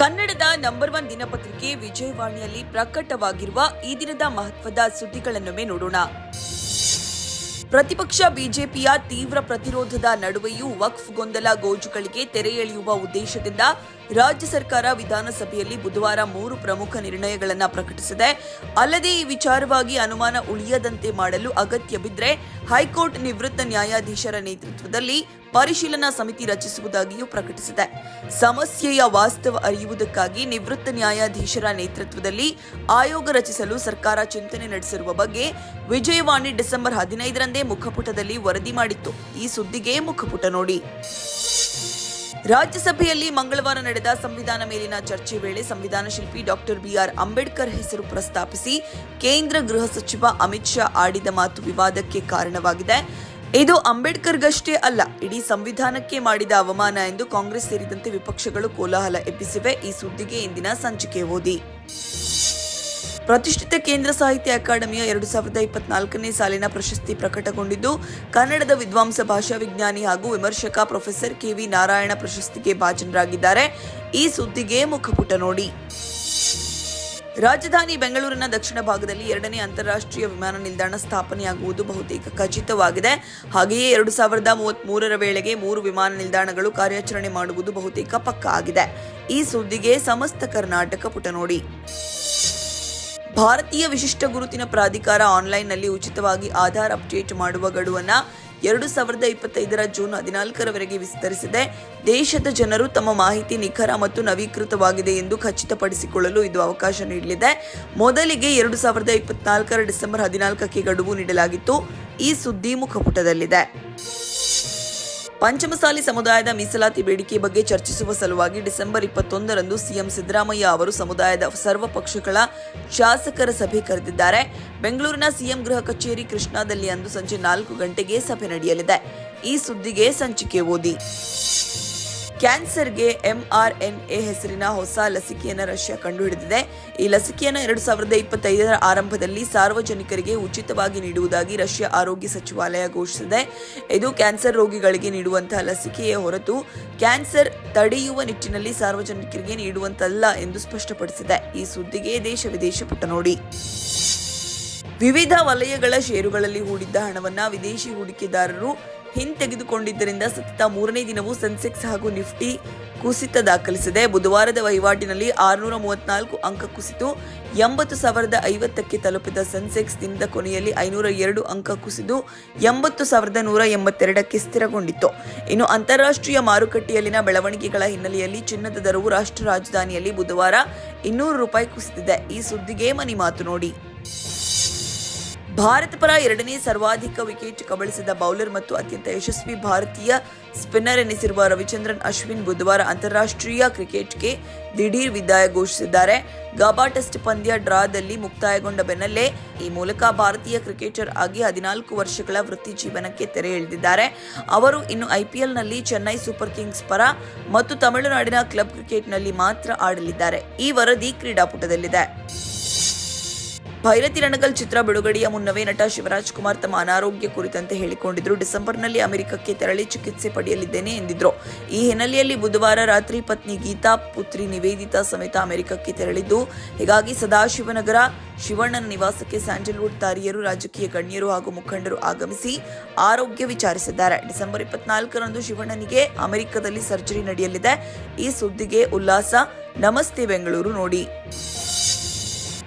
ಕನ್ನಡದ number one ದಿನಪತ್ರಿಕೆ ವಿಜಯವಾಣಿಯಲ್ಲಿ ಪ್ರಕಟವಾಗಿರುವ ಈ ದಿನದ ಮಹತ್ವದ ಸುದ್ದಿಗಳನ್ನೊಮ್ಮೆ ನೋಡೋಣ. ಪ್ರತಿಪಕ್ಷ ಬಿಜೆಪಿಯ ತೀವ್ರ ಪ್ರತಿರೋಧದ ನಡುವೆಯೂ ವಕ್ಫ್ ಗೊಂದಲ ಗೋಜುಗಳಿಗೆ ತೆರೆ ಎಳೆಯುವ ಉದ್ದೇಶದಿಂದ ರಾಜ್ಯ ಸರ್ಕಾರ ವಿಧಾನಸಭೆಯಲ್ಲಿ ಬುಧವಾರ ಮೂರು ಪ್ರಮುಖ ನಿರ್ಣಯಗಳನ್ನು ಪ್ರಕಟಿಸಿದೆ. ಅಲ್ಲದೆ ಈ ವಿಚಾರವಾಗಿ ಅನುಮಾನ ಉಳಿಯದಂತೆ ಮಾಡಲು ಅಗತ್ಯ ಬಿದ್ದರೆ ಹೈಕೋರ್ಟ್ ನಿವೃತ್ತ ನ್ಯಾಯಾಧೀಶರ ನೇತೃತ್ವದಲ್ಲಿ ಪರಿಶೀಲನಾ ಸಮಿತಿ ರಚಿಸುವುದಾಗಿಯೂ ಪ್ರಕಟಿಸಿದೆ. ಸಮಸ್ಯೆಯ ವಾಸ್ತವ ಅರಿಯುವುದಕ್ಕಾಗಿ ನಿವೃತ್ತ ನ್ಯಾಯಾಧೀಶರ ನೇತೃತ್ವದಲ್ಲಿ ಆಯೋಗ ರಚಿಸಲು ಸರ್ಕಾರ ಚಿಂತನೆ ನಡೆಸಿರುವ ಬಗ್ಗೆ ವಿಜಯವಾಣಿ ಡಿಸೆಂಬರ್ ಹದಿನೈದರಂದೇ ಮುಖಪುಟದಲ್ಲಿ ವರದಿ ಮಾಡಿತ್ತು. ಈ ಸುದ್ದಿಗೆ ಮುಖಪುಟ ನೋಡಿ. ರಾಜ್ಯಸಭೆಯಲ್ಲಿ ಮಂಗಳವಾರ ನಡೆದ ಸಂವಿಧಾನ ಮೇಲಿನ ಚರ್ಚೆ ವೇಳೆ ಸಂವಿಧಾನ ಶಿಲ್ಪಿ ಡಾಕ್ಟರ್ ಬಿಆರ್ ಅಂಬೇಡ್ಕರ್ ಹೆಸರು ಪ್ರಸ್ತಾಪಿಸಿ ಕೇಂದ್ರ ಗೃಹ ಸಚಿವ ಅಮಿತ್ ಶಾ ಆಡಿದ ಮಾತು ವಿವಾದಕ್ಕೆ ಕಾರಣವಾಗಿದೆ. ಇದು ಅಂಬೇಡ್ಕರ್ಗಷ್ಟೇ ಅಲ್ಲ, ಇಡೀ ಸಂವಿಧಾನಕ್ಕೆ ಮಾಡಿದ ಅವಮಾನ ಎಂದು ಕಾಂಗ್ರೆಸ್ ಸೇರಿದಂತೆ ವಿಪಕ್ಷಗಳು ಕೋಲಾಹಲ ಎಬ್ಬಿಸಿವೆ. ಈ ಸುದ್ದಿಗೆ ಇಂದಿನ ಸಂಚಿಕೆ ಓದಿ. ಪ್ರತಿಷ್ಠಿತ ಕೇಂದ್ರ ಸಾಹಿತ್ಯ ಅಕಾಡೆಮಿಯ ಎರಡು ಸಾವಿರದ ಇಪ್ಪತ್ನಾಲ್ಕನೇ ಸಾಲಿನ ಪ್ರಶಸ್ತಿ ಪ್ರಕಟಗೊಂಡಿದ್ದು, ಕನ್ನಡದ ವಿದ್ವಾಂಸ ಭಾಷಾ ವಿಜ್ಞಾನಿ ಹಾಗೂ ವಿಮರ್ಶಕ ಪ್ರೊಫೆಸರ್ ಕೆವಿ ನಾರಾಯಣ ಪ್ರಶಸ್ತಿಗೆ ಭಾಜನರಾಗಿದ್ದಾರೆ. ಈ ಸುದ್ದಿಗೆ ಮುಖಪುಟ ನೋಡಿ. ರಾಜಧಾನಿ ಬೆಂಗಳೂರಿನ ದಕ್ಷಿಣ ಭಾಗದಲ್ಲಿ ಎರಡನೇ ಅಂತಾರಾಷ್ಟ್ರೀಯ ವಿಮಾನ ನಿಲ್ದಾಣ ಸ್ಥಾಪನೆಯಾಗುವುದು ಬಹುತೇಕ ಖಚಿತವಾಗಿದೆ. ಹಾಗೆಯೇ ಎರಡು ಸಾವಿರದ ಮೂವತ್ತ್ ಮೂರರ ವೇಳೆಗೆ ಮೂರು ವಿಮಾನ ನಿಲ್ದಾಣಗಳು ಕಾರ್ಯಾಚರಣೆ ಮಾಡುವುದು ಬಹುತೇಕ ಪಕ್ಕಾ ಆಗಿದೆ ಈ ಸುದ್ದಿಗೆ ಸಮಸ್ತ ಕರ್ನಾಟಕ ಪುಟ ನೋಡಿ. ಭಾರತೀಯ ವಿಶಿಷ್ಟ ಗುರುತಿನ ಪ್ರಾಧಿಕಾರ ಆನ್ಲೈನ್ನಲ್ಲಿ ಉಚಿತವಾಗಿ ಆಧಾರ್ ಅಪ್ಡೇಟ್ ಮಾಡುವ ಗಡುವನ್ನು ಎರಡು ಸಾವಿರದ ಇಪ್ಪತ್ತೈದರ ಜೂನ್ ಹದಿನಾಲ್ಕರವರೆಗೆ ವಿಸ್ತರಿಸಿದೆ. ದೇಶದ ಜನರು ತಮ್ಮ ಮಾಹಿತಿ ನಿಖರ ಮತ್ತು ನವೀಕೃತವಾಗಿದೆ ಎಂದು ಖಚಿತಪಡಿಸಿಕೊಳ್ಳಲು ಇದು ಅವಕಾಶ ನೀಡಲಿದೆ. ಮೊದಲಿಗೆ ಎರಡು ಸಾವಿರದ ಇಪ್ಪತ್ನಾಲ್ಕರ ಡಿಸೆಂಬರ್ ಹದಿನಾಲ್ಕಕ್ಕೆ ಗಡುವು ನೀಡಲಾಗಿತ್ತು. ಈ ಸುದ್ದಿ ಮುಖಪುಟದಲ್ಲಿದೆ. ಪಂಚಮಸಾಲಿ ಸಮುದಾಯದ ಮೀಸಲಾತಿ ಬೇಡಿಕೆ ಬಗ್ಗೆ ಚರ್ಚಿಸುವ ಸಲುವಾಗಿ ಡಿಸೆಂಬರ್ ಇಪ್ಪತ್ತೊಂದರಂದು ಸಿಎಂ ಸಿದ್ದರಾಮಯ್ಯ ಅವರು ಸಮುದಾಯದ ಸರ್ವ ಪಕ್ಷಗಳ ಶಾಸಕರ ಸಭೆ ಕರೆದಿದ್ದಾರೆ. ಬೆಂಗಳೂರಿನ ಸಿಎಂ ಗೃಹ ಕಚೇರಿ ಕೃಷ್ಣಾದಲ್ಲಿ ಅಂದು ಸಂಜೆ ನಾಲ್ಕು ಗಂಟೆಗೆ ಸಭೆ ನಡೆಯಲಿದೆ. ಈ ಸುದ್ದಿಗೆ ಸಂಚಿಕೆ ಓದಿ. ಕ್ಯಾನ್ಸರ್ಗೆ ಎ ಹೆಸರಿನ ಹೊಸ ಲಸಿಕೆಯನ್ನು ರಷ್ಯಾ ಕಂಡುಹಿಡಿದಿದೆ. ಈ ಲಸಿಕೆಯನ್ನು ಎರಡು ಸಾವಿರದ ಇಪ್ಪತ್ತೈದರ ಆರಂಭದಲ್ಲಿ ಸಾರ್ವಜನಿಕರಿಗೆ ಉಚಿತವಾಗಿ ನೀಡುವುದಾಗಿ ರಷ್ಯಾ ಆರೋಗ್ಯ ಸಚಿವಾಲಯ ಘೋಷಿಸಿದೆ. ಇದು ಕ್ಯಾನ್ಸರ್ ರೋಗಿಗಳಿಗೆ ನೀಡುವಂತಹ ಲಸಿಕೆಯೇ ಹೊರತು ಕ್ಯಾನ್ಸರ್ ತಡೆಯುವ ನಿಟ್ಟಿನಲ್ಲಿ ಸಾರ್ವಜನಿಕರಿಗೆ ನೀಡುವಂತಲ್ಲ ಎಂದು ಸ್ಪಷ್ಟಪಡಿಸಿದೆ. ಈ ಸುದ್ದಿಗೆ ದೇಶ ವಿದೇಶ ಪುಟ ನೋಡಿ. ವಿವಿಧ ವಲಯಗಳ ಷೇರುಗಳಲ್ಲಿ ಹೂಡಿದ್ದ ಹಣವನ್ನು ವಿದೇಶಿ ಹೂಡಿಕೆದಾರರು ಹಿಂತೆಗೆದುಕೊಂಡಿದ್ದರಿಂದ ಸತತ ಮೂರನೇ ದಿನವೂ ಸೆನ್ಸೆಕ್ಸ್ ಹಾಗೂ ನಿಫ್ಟಿ ಕುಸಿತ ದಾಖಲಿಸಿದೆ. ಬುಧವಾರದ ವಹಿವಾಟಿನಲ್ಲಿ ಆರುನೂರ ಮೂವತ್ನಾಲ್ಕು ಅಂಕ ಕುಸಿತು, ಎಂಬತ್ತು ಸಾವಿರದ ಐವತ್ತಕ್ಕೆ ತಲುಪಿದ ಸೆನ್ಸೆಕ್ಸ್ ದಿನದ ಕೊನೆಯಲ್ಲಿ ಐನೂರ ಎರಡು ಅಂಕ ಕುಸಿದು, ಎಂಬತ್ತು ಸಾವಿರದ ನೂರ ಎಂಬತ್ತೆರಡಕ್ಕೆ ಸ್ಥಿರಗೊಂಡಿತ್ತು. ಇನ್ನು ಅಂತಾರಾಷ್ಟ್ರೀಯ ಮಾರುಕಟ್ಟೆಯಲ್ಲಿನ ಬೆಳವಣಿಗೆಗಳ ಹಿನ್ನೆಲೆಯಲ್ಲಿ ಚಿನ್ನದ ದರವು ರಾಷ್ಟ್ರ ರಾಜಧಾನಿಯಲ್ಲಿ ಬುಧವಾರ ಇನ್ನೂರು ರೂಪಾಯಿ ಕುಸಿದಿದೆ. ಈ ಸುದ್ದಿಗೆ ಮನಿ ಮಾತು ನೋಡಿ. ಭಾರತ ಪರ ಎರಡನೇ ಸರ್ವಾಧಿಕ ವಿಕೆಟ್ ಕಬಳಿಸಿದ ಬೌಲರ್ ಮತ್ತು ಅತ್ಯಂತ ಯಶಸ್ವಿ ಭಾರತೀಯ ಸ್ಪಿನ್ನರ್ ಎನಿಸಿರುವ ರವಿಚಂದ್ರನ್ ಅಶ್ವಿನ್ ಬುಧವಾರ ಅಂತಾರಾಷ್ಟ್ರೀಯ ಕ್ರಿಕೆಟ್ಗೆ ದಿಢೀರ್ ವಿದಾಯ ಘೋಷಿಸಿದ್ದಾರೆ. ಗಾಬಾ ಟೆಸ್ಟ್ ಪಂದ್ಯ ಡ್ರಾದಲ್ಲಿ ಮುಕ್ತಾಯಗೊಂಡ ಬೆನ್ನಲ್ಲೇ ಈ ಮೂಲಕ ಭಾರತೀಯ ಕ್ರಿಕೆಟರ್ ಆಗಿ ಹದಿನಾಲ್ಕು ವರ್ಷಗಳ ವೃತ್ತಿ ಜೀವನಕ್ಕೆ ತೆರೆ ಎಳೆದಿದ್ದಾರೆ. ಅವರು ಇನ್ನು ಐಪಿಎಲ್ನಲ್ಲಿ ಚೆನ್ನೈ ಸೂಪರ್ ಕಿಂಗ್ಸ್ ಪರ ಮತ್ತು ತಮಿಳುನಾಡಿನ ಕ್ಲಬ್ ಕ್ರಿಕೆಟ್ನಲ್ಲಿ ಮಾತ್ರ ಆಡಲಿದ್ದಾರೆ. ಈ ವರದಿ ಕ್ರೀಡಾಪುಟದಲ್ಲಿದೆ. ಭೈರತಿ ರಣಗಲ್ ಚಿತ್ರ ಬಿಡುಗಡೆಯ ಮುನ್ನವೇ ನಟ ಶಿವರಾಜ್ ಕುಮಾರ್ ತಮ್ಮ ಅನಾರೋಗ್ಯ ಕುರಿತಂತೆ ಹೇಳಿಕೊಂಡಿದ್ರು. ಡಿಸೆಂಬರ್ನಲ್ಲಿ ಅಮೆರಿಕಕ್ಕೆ ತೆರಳಿ ಚಿಕಿತ್ಸೆ ಪಡೆಯಲಿದ್ದೇನೆ ಎಂದಿದ್ರು. ಈ ಹಿನ್ನೆಲೆಯಲ್ಲಿ ಬುಧವಾರ ರಾತ್ರಿ ಪತ್ನಿ ಗೀತಾ, ಪುತ್ರಿ ನಿವೇದಿತಾ ಸಮೇತ ಅಮೆರಿಕಕ್ಕೆ ತೆರಳಿದ್ದು, ಹೀಗಾಗಿ ಸದಾಶಿವನಗರ, ಶಿವಣ್ಣನ ನಿವಾಸಕ್ಕೆ ಸ್ಯಾಂಡಲ್ವುಡ್ ತಾರಿಯರು, ರಾಜಕೀಯ ಗಣ್ಯರು ಹಾಗೂ ಮುಖಂಡರು ಆಗಮಿಸಿ ಆರೋಗ್ಯ ವಿಚಾರಿಸಿದ್ದಾರೆ. ಡಿಸೆಂಬರ್ ಇಪ್ಪತ್ನಾಲ್ಕರಂದು ಶಿವಣ್ಣನಿಗೆ ಅಮೆರಿಕದಲ್ಲಿ ಸರ್ಜರಿ ನಡೆಯಲಿದೆ. ಈ ಸುದ್ದಿಗೆ ಉಲ್ಲಾಸ. ನಮಸ್ತೆ ಬೆಂಗಳೂರು, ನೋಡಿ.